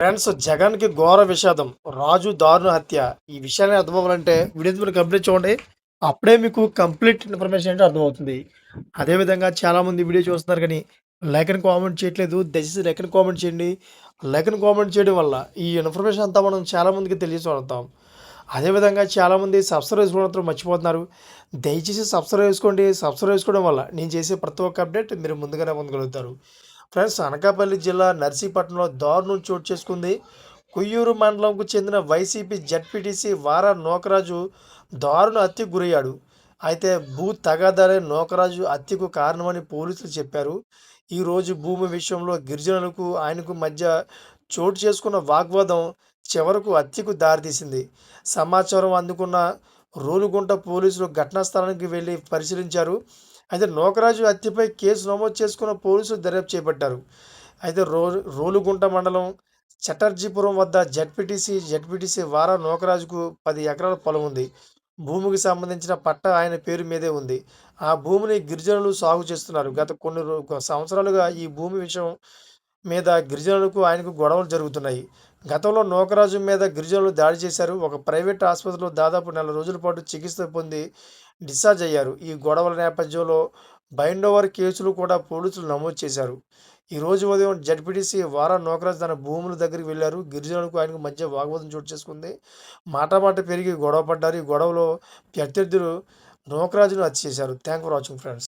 Friends జగన్కి ఘోర విషాదం. రాజు దారుణ హత్య. ఈ విషయాన్ని అర్థమవ్వాలంటే వీడియో మీరు కంప్లీట్ చూడండి. అప్పుడే మీకు కంప్లీట్ ఇన్ఫర్మేషన్ ఏంటో అర్థమవుతుంది. అదేవిధంగా చాలామంది వీడియో చూస్తున్నారు కానీ లైక్ అని కామెంట్ చేయట్లేదు. దయచేసి లైక్ అని కామెంట్ చేయండి. లైక్ అని కామెంట్ చేయడం వల్ల ఈ ఇన్ఫర్మేషన్ అంతా మనం చాలామందికి తెలియజేస్తాం అదేవిధంగా చాలామంది సబ్స్క్రైబ్ చేసుకోవడం మర్చిపోతున్నారు. దయచేసి సబ్స్క్రైబ్ చేసుకోండి. సబ్స్క్రైబ్ చేసుకోవడం వల్ల నేను చేసే ప్రతి ఒక్క అప్డేట్ మీరు ముందుగానే పొందగలుగుతారు. ఫ్రెండ్స్ అనకాపల్లి జిల్లా నర్సీపట్నంలో దారుణం చోటు చేసుకుంది. కొయ్యూరు మండలంకు చెందిన వైసీపీ జడ్పీటీసీ వారా నోకరాజు దారుణ హత్యకు గురయ్యాడు. అయితే భూ తగాదాలే నోకరాజు హత్యకు కారణమని పోలీసులు చెప్పారు. ఈరోజు భూమి విషయంలో గిరిజనులకు ఆయనకు మధ్య చోటు చేసుకున్న వాగ్వాదం చివరకు హత్యకు దారితీసింది. సమాచారం అందుకున్న రోలుగుంట పోలీసులు ఘటనా స్థలానికి వెళ్ళి పరిశీలించారు. అయితే నోకరాజు హత్యపై కేసు నమోదు చేసుకున్న పోలీసులు దర్యాప్తు చేపట్టారు. అయితే రో రోలుగుంట మండలం చటర్జీపురం వద్ద జడ్పీటీసీ జడ్పీటీసీ వారా నోకరాజుకు పది ఎకరాల పొలం ఉంది. భూమికి సంబంధించిన పట్ట ఆయన పేరు మీదే ఉంది. ఆ భూమిని గిరిజనులు సాగు చేస్తున్నారు. గత కొన్ని సంవత్సరాలుగా ఈ భూమి విషయం మీద గిరిజనులకు ఆయనకు గొడవలు జరుగుతున్నాయి. గతంలో నోకరాజు మీద గిరిజనులు దాడి చేశారు. ఒక ప్రైవేట్ ఆసుపత్రిలో దాదాపు నెల రోజుల పాటు చికిత్స పొంది డిశ్చార్జ్ అయ్యారు. ఈ గొడవల నేపథ్యంలో బైండ్ ఓవర్ కేసులు కూడా పోలీసులు నమోదు చేశారు. ఈ రోజు ఉదయం జడ్పీటీసీ వారా నోకరాజు తన భూముల దగ్గరికి వెళ్ళారు. గిరిజనులకు ఆయనకు మధ్య వాగ్వాదం చోటు చేసుకుంది. మాట మాట పెరిగి గొడవ పడ్డారు ఈ గొడవలో ప్రత్యర్థులు నోకరాజును హత్య చేశారు. Thank for watching friends.